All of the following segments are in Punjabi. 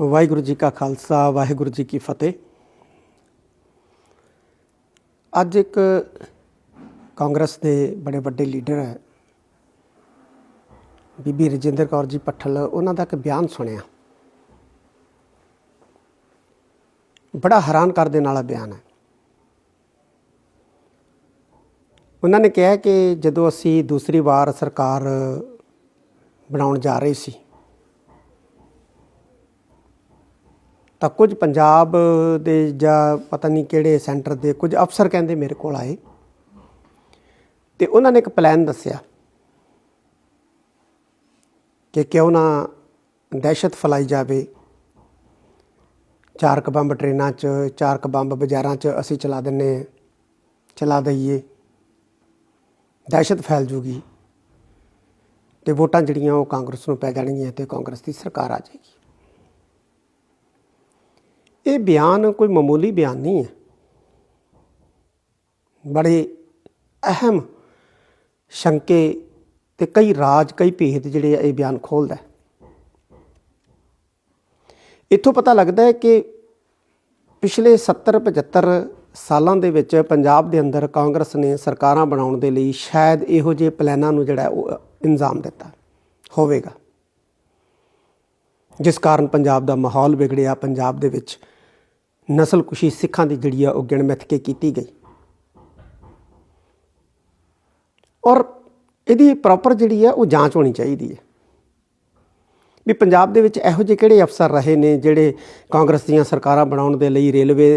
ਵਾਹਿਗੁਰੂ ਜੀ ਕਾ ਖਾਲਸਾ, ਵਾਹਿਗੁਰੂ ਜੀ ਕੀ ਫਤਿਹ। ਅੱਜ ਇੱਕ ਕਾਂਗਰਸ ਦੇ ਬੜੇ ਵੱਡੇ ਲੀਡਰ ਹੈ। ਬੀਬੀ ਰਜਿੰਦਰ ਕੌਰ ਜੀ ਪੱਠਲ ਉਹਨਾਂ ਦਾ ਇੱਕ ਬਿਆਨ ਸੁਣਿਆ। ਬੜਾ ਹੈਰਾਨ ਕਰ ਦੇਣ ਵਾਲਾ ਬਿਆਨ ਹੈ। ਉਹਨਾਂ ਨੇ ਕਿਹਾ ਕਿ ਜਦੋਂ ਅਸੀਂ ਦੂਸਰੀ ਵਾਰ ਸਰਕਾਰ ਬਣਾਉਣ ਜਾ ਰਹੇ ਸੀ ਤਾਂ ਕੁਝ ਪੰਜਾਬ ਦੇ ਜਾਂ ਪਤਾ ਨਹੀਂ ਕਿਹੜੇ ਸੈਂਟਰ ਦੇ ਕੁਝ ਅਫਸਰ ਕਹਿੰਦੇ ਮੇਰੇ ਕੋਲ ਆਏ। ਤੇ ਉਹਨਾਂ ਨੇ ਇੱਕ ਪਲਾਨ ਦੱਸਿਆ ਕਿ ਕਿਉਂ ਨਾ ਦਹਿਸ਼ਤ ਫੈਲਾਈ ਜਾਵੇ। ਚਾਰ ਕ ਬੰਬ ਟ੍ਰੇਨਾਂ 'ਚ ਚਾਰ ਕ ਬੰਬ ਬਾਜ਼ਾਰਾਂ 'ਚ ਅਸੀਂ ਚਲਾ ਦਿੰਨੇ ਚਲਾ ਦਈਏ। ਦਹਿਸ਼ਤ ਫੈਲ ਜੂਗੀ ਤੇ ਵੋਟਾਂ ਜਿਹੜੀਆਂ ਉਹ ਕਾਂਗਰਸ ਨੂੰ ਪੈ ਜਾਣਗੀਆਂ ਤੇ ਕਾਂਗਰਸ ਦੀ ਸਰਕਾਰ ਆ ਜਾਏਗੀ। ਇਹ ਬਿਆਨ ਕੋਈ ਮਾਮੂਲੀ ਬਿਆਨ ਨਹੀਂ ਹੈ। ਬੜੇ ਅਹਿਮ ਸ਼ੰਕੇ ਤੇ ਕਈ ਰਾਜ, ਕਈ ਭੇਦ ਜਿਹੜੇ ਆ ਇਹ ਬਿਆਨ ਖੋਲਦਾ ਇੱਥੋਂ ਪਤਾ ਲੱਗਦਾ ਹੈ ਕਿ ਪਿਛਲੇ 70 75 ਸਾਲਾਂ ਦੇ ਵਿੱਚ ਪੰਜਾਬ ਦੇ ਅੰਦਰ ਕਾਂਗਰਸ ਨੇ ਸਰਕਾਰਾਂ ਬਣਾਉਣ ਦੇ ਲਈ ਸ਼ਾਇਦ ਇਹੋ ਜਿਹੇ ਪਲਾਨਾਂ ਨੂੰ ਜਿਹੜਾ ਉਹ ਇੰਜ਼ਾਮ ਦਿੱਤਾ ਹੋਵੇਗਾ। ਜਿਸ ਕਾਰਨ ਪੰਜਾਬ ਦਾ ਮਾਹੌਲ ਵਿਗੜਿਆ, ਪੰਜਾਬ ਦੇ ਵਿੱਚ ਨਸਲਕੁਸ਼ੀ ਸਿੱਖਾਂ ਦੀ ਜਿਹੜੀ ਆ ਉਹ ਗਿਣਮਿਥ ਕੇ ਕੀਤੀ ਗਈ। ਔਰ ਇਹਦੀ ਪ੍ਰੋਪਰ ਜਿਹੜੀ ਆ ਉਹ ਜਾਂਚ ਹੋਣੀ ਚਾਹੀਦੀ ਹੈ। ਵੀ ਪੰਜਾਬ ਦੇ ਵਿੱਚ ਇਹੋ ਜਿਹੇ ਕਿਹੜੇ ਅਫਸਰ ਰਹੇ ਨੇ ਜਿਹੜੇ ਕਾਂਗਰਸ ਦੀਆਂ ਸਰਕਾਰਾਂ ਬਣਾਉਣ ਦੇ ਲਈ ਰੇਲਵੇ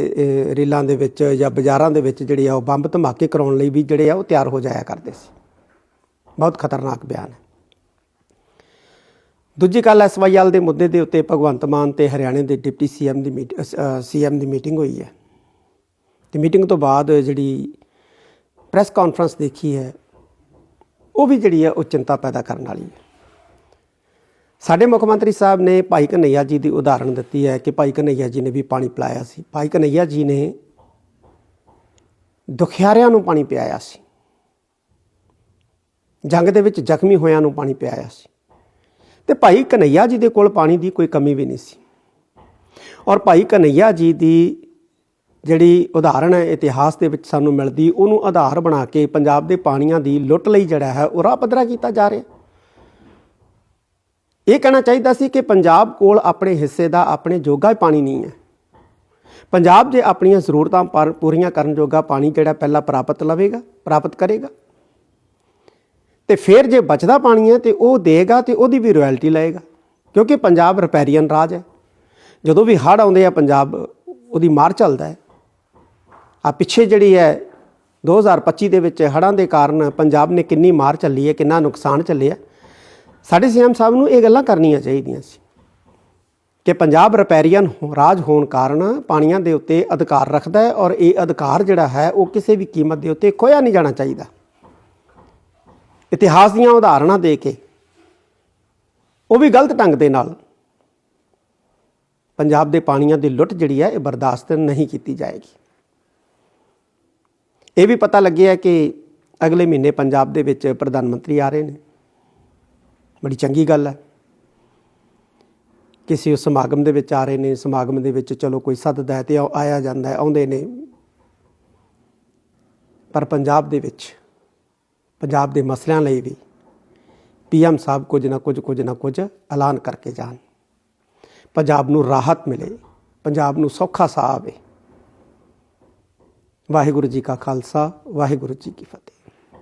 ਰੇਲਾਂ ਦੇ ਵਿੱਚ ਜਾਂ ਬਾਜ਼ਾਰਾਂ ਦੇ ਵਿੱਚ ਜਿਹੜੇ ਆ ਉਹ ਬੰਬ ਧਮਾਕੇ ਕਰਾਉਣ ਲਈ ਵੀ ਜਿਹੜੇ ਆ ਉਹ ਤਿਆਰ ਹੋ ਜਾਇਆ ਕਰਦੇ ਸੀ। ਬਹੁਤ ਖਤਰਨਾਕ ਬਿਆਨ ਹੈ। ਦੂਜੀ ਗੱਲ ਐਸਵਾਈਐਲ ਦੇ ਮੁੱਦੇ ਦੇ ਉੱਤੇ ਭਗਵੰਤ ਮਾਨ ਤੇ ਹਰਿਆਣੇ ਦੇ ਡਿਪਟੀ ਸੀਐਮ ਦੀ ਮੀਟ ਸੀਐਮ ਦੀ ਮੀਟਿੰਗ ਹੋਈ ਹੈ। ਤੇ ਮੀਟਿੰਗ ਤੋਂ ਬਾਅਦ ਜਿਹੜੀ ਪ੍ਰੈਸ ਕਾਨਫਰੰਸ ਦੇਖੀ ਹੈ, ਉਹ ਵੀ ਜਿਹੜੀ ਹੈ, ਉਹ ਚਿੰਤਾ ਪੈਦਾ ਕਰਨ ਵਾਲੀ ਹੈ। ਸਾਡੇ ਮੁੱਖ ਮੰਤਰੀ ਸਾਹਿਬ ਨੇ ਭਾਈ ਕਨਈਆ ਜੀ ਦੀ ਉਦਾਹਰਣ ਦਿੱਤੀ ਹੈ ਕਿ ਭਾਈ ਕਨਈਆ ਜੀ ਨੇ ਵੀ ਪਾਣੀ ਪਿਲਾਇਆ ਸੀ। ਭਾਈ ਕਨਈਆ ਜੀ ਨੇ ਦੁਖਿਆਰਿਆਂ ਨੂੰ ਪਾਣੀ ਪਿਆਇਆ ਸੀ। ਜੰਗ ਦੇ ਵਿੱਚ ਜ਼ਖਮੀ ਹੋਇਆਂ ਨੂੰ ਪਾਣੀ ਪਿਆਇਆ ਸੀ। ਤੇ ਭਾਈ ਕਨਈਆ ਜੀ ਦੇ ਕੋਲ ਪਾਣੀ ਦੀ ਕੋਈ ਕਮੀ ਵੀ ਨਹੀਂ ਸੀ। ਔਰ ਭਾਈ ਕਨਈਆ ਜੀ ਦੀ ਜਿਹੜੀ ਉਦਾਹਰਣ ਹੈ, ਇਤਿਹਾਸ ਦੇ ਵਿੱਚ ਸਾਨੂੰ ਮਿਲਦੀ, ਉਹਨੂੰ ਆਧਾਰ ਬਣਾ ਕੇ ਪੰਜਾਬ ਦੇ ਪਾਣੀਆਂ ਦੀ ਲੁੱਟ ਲਈ ਜਿਹੜਾ ਹੈ, ਉਹ ਰਾਹ ਪੱਧਰਾ ਕੀਤਾ ਜਾ ਰਿਹਾ। ਇਹ ਕਹਿਣਾ ਚਾਹੀਦਾ ਸੀ ਕਿ ਪੰਜਾਬ ਕੋਲ ਆਪਣੇ ਹਿੱਸੇ ਦਾ, ਆਪਣੇ ਜੋਗਾ ਹੀ ਪਾਣੀ ਨਹੀਂ ਹੈ। ਪੰਜਾਬ ਜੇ ਆਪਣੀਆਂ ਜ਼ਰੂਰਤਾਂ ਪਰ ਪੂਰੀਆਂ ਕਰਨ ਜੋਗਾ ਪਾਣੀ ਜਿਹੜਾ ਪਹਿਲਾਂ ਪ੍ਰਾਪਤ ਲਵੇਗਾ, ਪ੍ਰਾਪਤ ਕਰੇਗਾ। ਤੇ ਫਿਰ ਜੇ ਬਚਦਾ ਪਾਣੀ ਹੈ ਤੇ ਉਹ ਦੇਗਾ ਤੇ ਉਹਦੀ ਵੀ ਰਾਇਲਟੀ ਲਏਗਾ, ਕਿਉਂਕਿ ਪੰਜਾਬ ਰਿਪੈਰੀਅਨ ਰਾਜ ਹੈ। ਜਦੋਂ ਵੀ ਹੜ੍ਹ ਆਉਂਦੇ ਆ, ਪੰਜਾਬ ਉਹਦੀ ਮਾਰ ਚੱਲਦਾ ਹੈ। ਆ ਪਿੱਛੇ ਜਿਹੜੀ ਹੈ 2025 ਦੇ ਵਿੱਚ ਹੜ੍ਹਾਂ ਦੇ ਕਾਰਨ ਪੰਜਾਬ ਨੇ ਕਿੰਨੀ ਮਾਰ ਚੱਲੀ ਹੈ, ਕਿੰਨਾ ਨੁਕਸਾਨ ਚੱਲਿਆ। ਸਾਡੇ ਸੀਐਮ ਸਾਹਿਬ ਨੂੰ ਇਹ ਗੱਲਾਂ ਕਰਨੀਆਂ ਚਾਹੀਦੀਆਂ ਸੀ ਕਿ ਪੰਜਾਬ ਰਿਪੈਰੀਅਨ ਹੋ- ਰਾਜ ਹੋਣ ਕਾਰਨ ਪਾਣੀਆਂ ਦੇ ਉੱਤੇ ਅਧਿਕਾਰ ਰੱਖਦਾ ਹੈ ਔਰ ਇਹ ਅਧਿਕਾਰ ਜਿਹੜਾ ਹੈ, ਉਹ ਕਿਸੇ ਵੀ ਕੀਮਤ ਦੇ ਉੱਤੇ ਖੋਇਆ ਨਹੀਂ ਜਾਣਾ ਚਾਹੀਦਾ। ਇਤਿਹਾਸ ਦੀਆਂ ਉਦਾਹਰਣਾਂ ਦੇ ਕੇ, ਉਹ ਵੀ ਗਲਤ ਢੰਗ ਦੇ ਨਾਲ ਪੰਜਾਬ ਦੇ ਪਾਣੀਆਂ ਦੀ ਲੁੱਟ ਜਿਹੜੀ ਹੈ, ਇਹ ਬਰਦਾਸ਼ਤ ਨਹੀਂ ਕੀਤੀ ਜਾਏਗੀ। ਇਹ ਵੀ ਪਤਾ ਲੱਗਿਆ ਕਿ ਅਗਲੇ ਮਹੀਨੇ ਪੰਜਾਬ ਦੇ ਵਿੱਚ ਪ੍ਰਧਾਨ ਮੰਤਰੀ ਆ ਰਹੇ ਨੇ। ਬੜੀ ਚੰਗੀ ਗੱਲ ਹੈ। ਕਿਸੇ ਸਮਾਗਮ ਦੇ ਵਿੱਚ ਆ ਰਹੇ ਨੇ, ਸਮਾਗਮ ਦੇ ਵਿੱਚ ਚਲੋ ਕੋਈ ਸੱਦਦਾ ਹੈ ਤੇ ਆਇਆ ਜਾਂਦਾ ਹੈ, ਆਉਂਦੇ ਨੇ। ਪਰ ਪੰਜਾਬ ਦੇ ਵਿੱਚ ਪੰਜਾਬ ਦੇ ਮਸਲਿਆਂ ਲਈ ਵੀ ਪੀਐਮ ਸਾਹਿਬ ਕੁਝ ਨਾ ਕੁਝ ਕੁਝ ਨਾ ਕੁਝ ਐਲਾਨ ਕਰਕੇ ਜਾਣ। ਪੰਜਾਬ ਨੂੰ ਰਾਹਤ ਮਿਲੇ, ਪੰਜਾਬ ਨੂੰ ਸੌਖਾ ਸਾਹ ਆਵੇ। ਵਾਹਿਗੁਰੂ ਜੀ ਕਾ ਖਾਲਸਾ, ਵਾਹਿਗੁਰੂ ਜੀ ਕੀ ਫਤਿਹ।